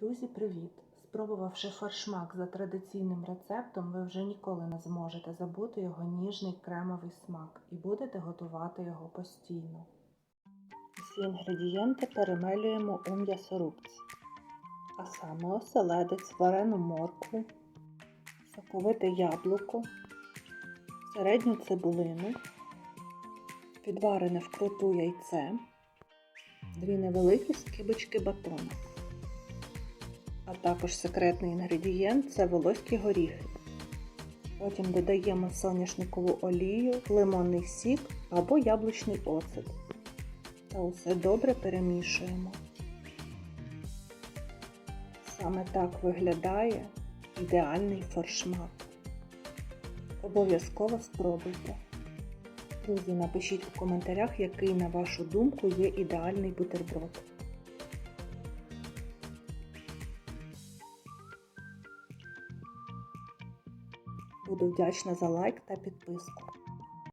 Друзі, привіт! Спробувавши форшмак за традиційним рецептом, ви вже ніколи не зможете забути його ніжний кремовий смак і будете готувати його постійно. Всі інгредієнти перемелюємо у м'ясорубці, а саме оселедець, варену моркву, соковите яблуко, середню цибулину, відварене вкруту яйце, дві невеликі скибочки батону. А також секретний інгредієнт це волоські горіхи. Потім додаємо соняшникову олію, лимонний сік або яблучний оцет. Та усе добре перемішуємо. Саме так виглядає ідеальний форшмак. Обов'язково спробуйте. Друзі, напишіть у коментарях, який, на вашу думку, є ідеальний бутерброд. Буду вдячна за лайк та підписку.